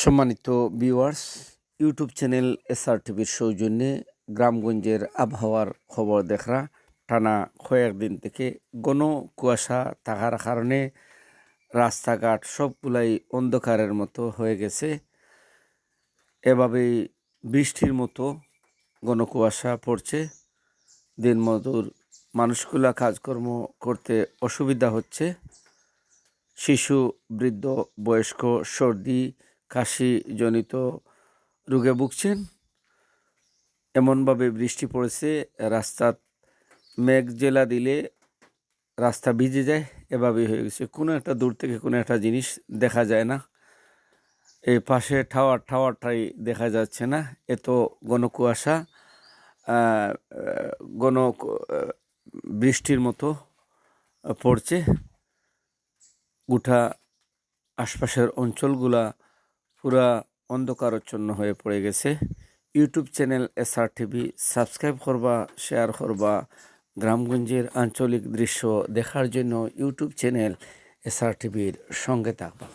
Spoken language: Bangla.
সম্মানিত ভিউয়ার্স ইউটিউব চ্যানেল এসআর টিভির সৌজন্যে গ্রামগঞ্জের আবহাওয়ার খবর দেখরা, টানা কয়েকদিন থেকে ঘন কুয়াশা থাকার কারণে রাস্তাঘাট সবগুলাই অন্ধকারের মতো হয়ে গেছে। এভাবেই বৃষ্টির মতো ঘন কুয়াশা পড়ছে। দিনমজুর মানুষগুলা কাজকর্ম করতে অসুবিধা হচ্ছে। শিশু, বৃদ্ধ, বয়স্ক, সর্দি কাশি জনিত রোগে ভুগছেন। এমনভাবে বৃষ্টি পড়েছে, রাস্তা মেঘ জেলা দিলে রাস্তা ভিজে যায়, এভাবেই হয়ে গেছে। কোনো একটা দূর থেকে কোনো একটা জিনিস দেখা যায় না। এই পাশে ঠাওয়ার টাওয়ারটাই দেখা যাচ্ছে না। এত ঘন কুয়াশা ঘন বৃষ্টির মতো পড়ছে। গোটা আশপাশের অঞ্চলগুলা পুরা অন্ধকারচ্ছন্ন হয়ে পড়ে গেছে। YouTube channel SR TV subscribe করবা, শেয়ার করবা। গ্রামগঞ্জের আঞ্চলিক দৃশ্য দেখার জন্য ইউটিউব চ্যানেল এসআর টিভির সঙ্গে থাকবা।